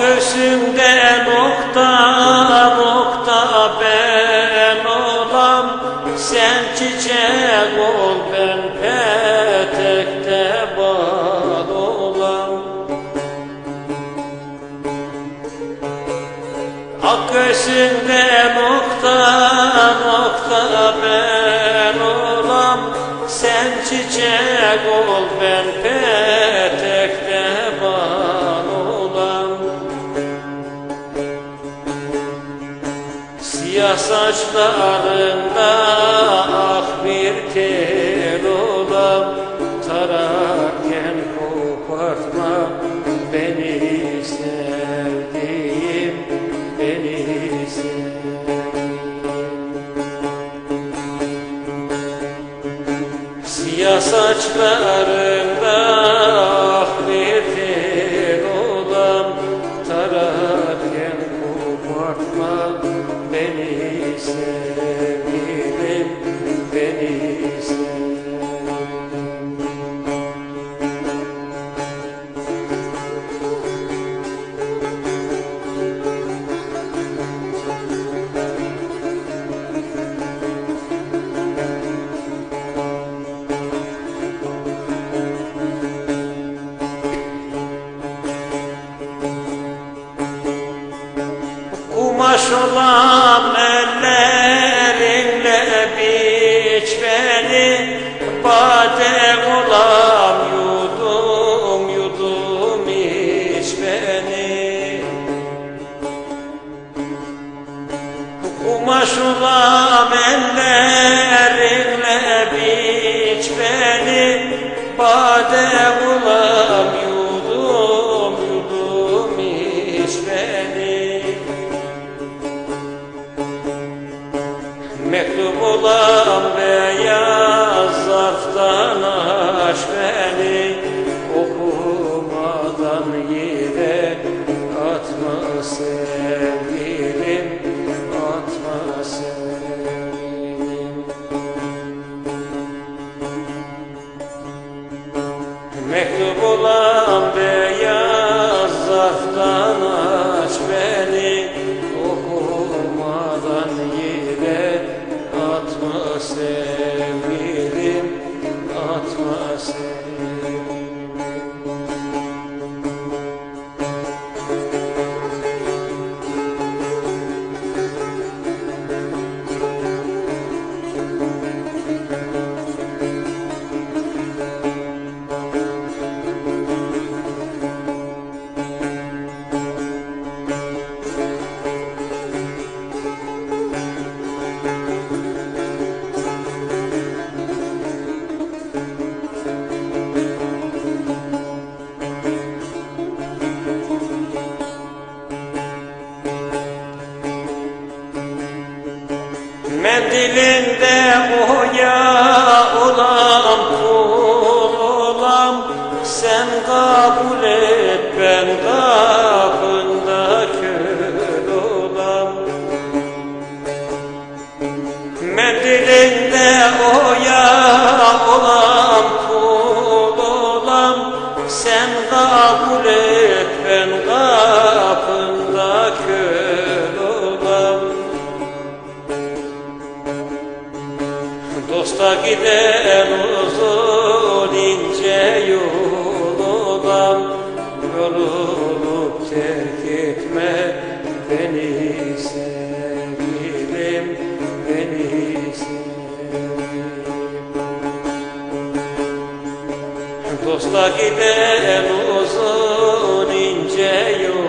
göğsümde nokta nokta ben olam. Sen çiçek ol ben petekte bal olam. Ak göğsünde nokta nokta ben olam. Sen çiçek ol ben petekte Siyah saçlarında ah bir tel olam. Tararken kopartma beni sevdiğim beni sevdiğim. Siyah saçlarında ah bir tel olam. Tararken kopartma beni sevgilim Kumaş olan ellerinle biç beni Bade olam yudum yudum iç beni. Kumaş olan ellerinle biç beni Bade olam yudum yudum iç beni olan beyaz zarftan aç beni Okumadan yere atma sevgilim Atma sevgilim. Mektup olan beyaz zarftan aç Atma Mendilinde oya Dosta giden uzun ince yol olam Yorulup terk etme beni sevgilim Beni sevgilim. Dosta giden uzun ince yol